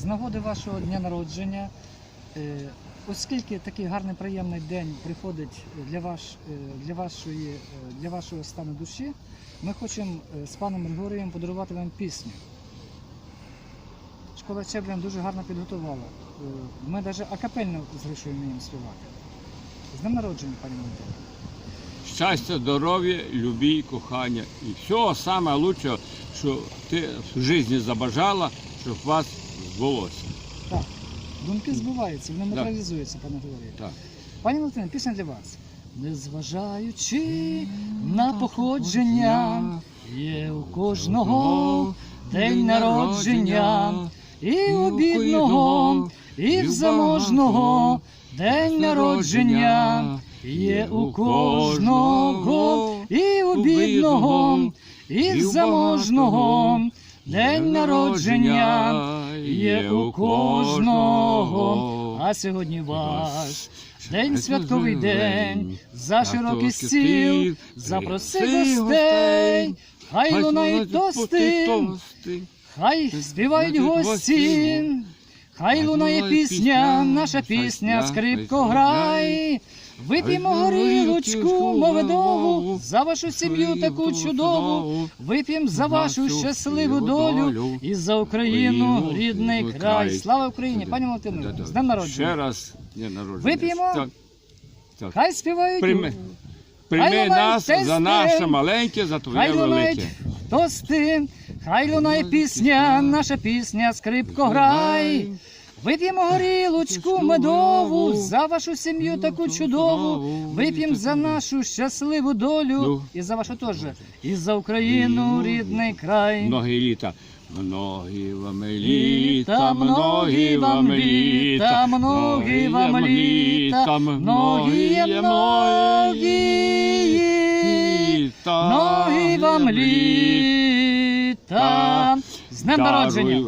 з нагоди вашого дня народження, е, оскільки такий гарний приємний день приходить для, ваш, е, для, вашої, е, для вашого стану душі, ми хочемо з паном Григорієм подарувати вам пісню. Школа Чеблін дуже гарно підготувала. Ми навіть акапельно з Гришою вміємо співати. З днем народження, пані Валентина. Щастя, здоров'я, любі, кохання і всього лучшого, що ти в житті забажала, щоб вас збулося. Так, думки збуваються, вони матеріалізуються, пане Григорію. Так. Пані Валентина, пісня для вас. Незважаючи на походження, є у кожного день народження, і у бідного, і в заможного день народження, є у кожного, і у бідного, і в заможного день народження, є у кожного. А сьогодні ваш день святковий день, за широкий стіл, запроси гостей, хай лунають тости, хай співають гості, хай лунає пісня, наша пісня, скрипко грай. Вип'ємо горілочку молодову, за вашу сім'ю таку чудову, вип'ємо за вашу щасливу долю і за Україну, рідний край. Слава Україні! Пані Валентино, з днем Ще народження! раз дня народження. Вип'ємо? Так. Хай співають, Прийми, прийми нас за наше маленьке, за твоє хай лунають велике. тости, хай лунає пісня, наша пісня, скрипко грай. Вип'ємо горілочку медову за вашу сім'ю таку чудову. Вип'ємо за нашу щасливу долю Ну. і за вашу теж. І за Україну, рідний край. Многі літа. Многі вам Літа, многі вам літа, многі вам літа, многі, многі, многі вам літа. З днем народження!